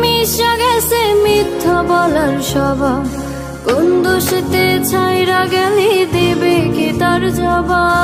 মিশা গেছে মিথ্যা বলার সবা কোন দোষেতে ছাইরা গেলি দেবে কি তার জবাব?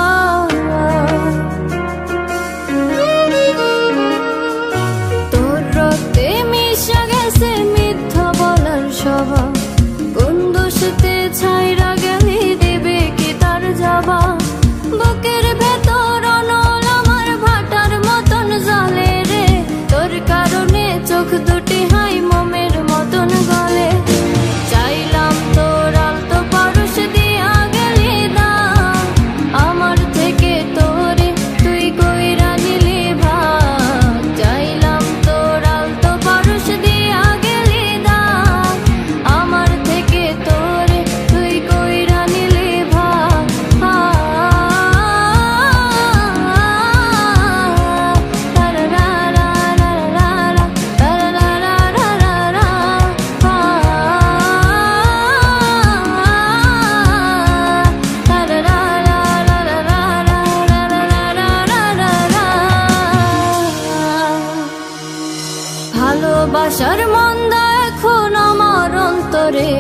ভালোবাসার মন্দা এখন আমার অন্তরে।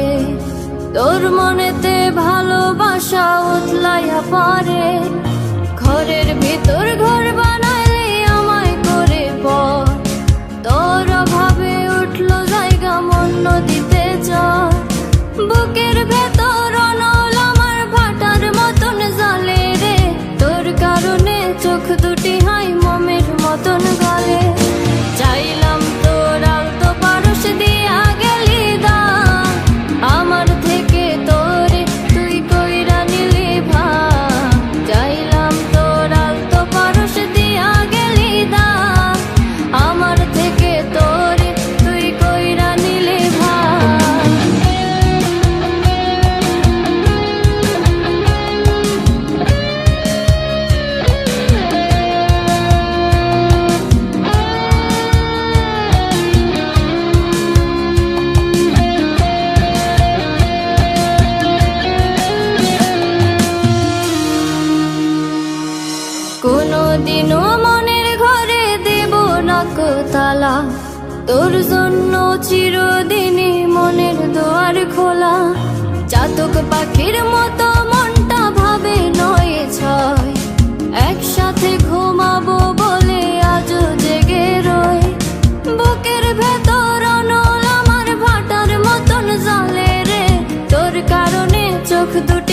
তোর মনেতে ভালোবাসা উতলাইয়া পারে ঘরের ভিতর তালা। তোর জন্য চিরদিনই মনের দোয়ার খোলা। চাতক পাখির মতো মনটা ভাবে নয় ছয়। একসাথে ঘুমাবো বলে আজও জেগে রয় বুকের ভেতর অনল আমার ভাটার মতন জলে রে। তোর কারণে চোখ দুটি